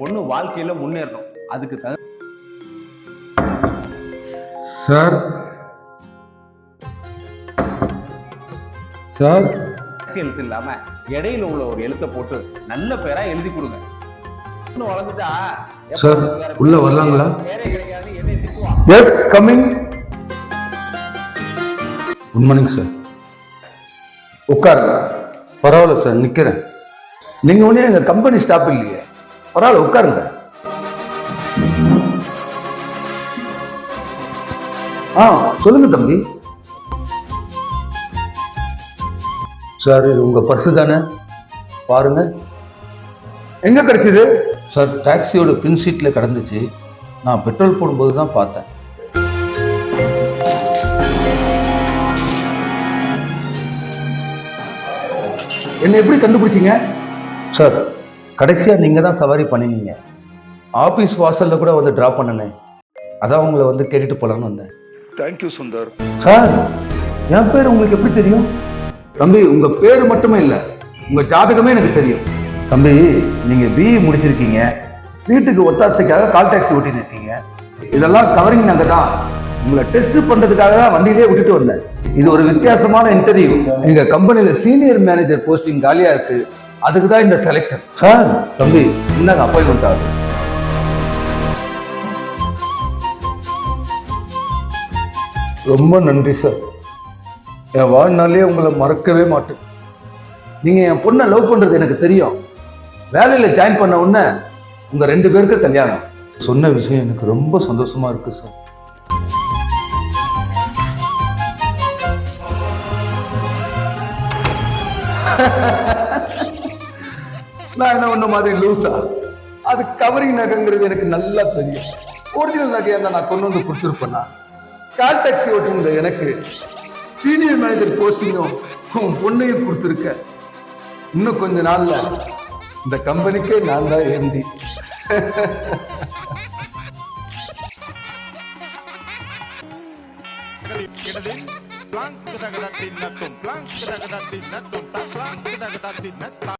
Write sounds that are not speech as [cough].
பொண்ணு வாழ்க்கையில முன்னேறணும். அதுக்கு தகுந்த சார். சார். எழுத்து இல்லாம இடையில உள்ள ஒரு எழுத்தை போட்டு நல்ல பேரா எழுதி கொடுங்க. பொண்ணு வளர்ந்துட்டா சார், உள்ள வரலாங்களா? கிடைக்காது என்னை திட்டுவான் yes coming good morning sir உட்காருங்க. பரவாயில்ல சார் நிக்கிறேன். நீங்க ஒன்றும் எங்க கம்பெனி ஸ்டாஃப் இல்லையே? பரவாயில்ல உட்காருங்க. ஆ சொல்லுங்க தம்பி. சார் இது உங்க பர்ஸ் தானே? பாருங்க. எங்க கிடைச்சது? சார் டாக்ஸியோட பின் சீட்ல கிடந்துச்சு. நான் பெட்ரோல் போடும்போது தான் பார்த்தேன். என்ன எப்படி கண்டுபிடிச்சீங்க? சார் கடைசியா நீங்க தான் சவாரி பண்ணினீங்க. ஆபீஸ் வாசல்ல கூட வந்து டிராப் பண்ணனேன் அதான் உங்களை வந்து கேட்டுட்டு போலான்னு வந்தேன். தேங்க்யூ சுந்தர். சார் என் பேர் உங்களுக்கு எப்படி தெரியும்? தம்பி உங்க பேர் மட்டுமே இல்ல உங்க ஜாதகமே எனக்கு தெரியும். தம்பி நீங்க பிஇ முடிச்சிருக்கீங்க. வீட்டுக்கு ஒத்தாசைக்காக கால் டாக்ஸி ஓட்டிட்டு இருக்கீங்க இதெல்லாம் கவரிங் நாங்க தான். உங்களை டெஸ்ட் பண்றதுக்காக தான் வண்டியிலே விட்டுட்டு வந்தேன். இது ஒரு வித்தியாசமான இன்டர்வியூ எங்க கம்பெனில சீனியர் மேனேஜர் போஸ்டிங் காலியா இருக்கு. அதுக்கு தான் இந்த செலெக்ஷன் சார். தம்பி என்னங்க அப்பாயின்மெண்ட் ஆகுது ரொம்ப நன்றி சார். என் வாழ்நாளே உங்களை மறக்கவே மாட்டேன். நீங்க என் பொண்ணை லவ் பண்றது எனக்கு தெரியும். வேலையில ஜாயின் பண்ண உடனே உங்க ரெண்டு பேருக்கு கல்யாணம். சொன்ன விஷயம் எனக்கு ரொம்ப சந்தோஷமா இருக்கு சார். [laughs] நான் என்ன ஒண்ணு மாதிரி லூஸா அது கவரிங் நகைங்கிறது எனக்கு நல்லா தெரியும். ஒரிஜினல் நகையை தான் நான் கொண்டு வந்து கொடுத்துருப்பேன்னா கால் டாக்ஸி ஓட்டிருந்த எனக்கு. சீனியர் மேனேஜர் போஸ்டிங்கும் உன் பொண்ணையும் கொடுத்துருக்க. இன்னும் கொஞ்ச நாள்ல இந்த கம்பெனிக்கே நான் தான் எம்டி இடது பிளாங்க் தகதத்தின் நத்தும் பிளாங்க் தகதத்தின் நத்தும் பிளாங்க் தகதத்தின் நத்தா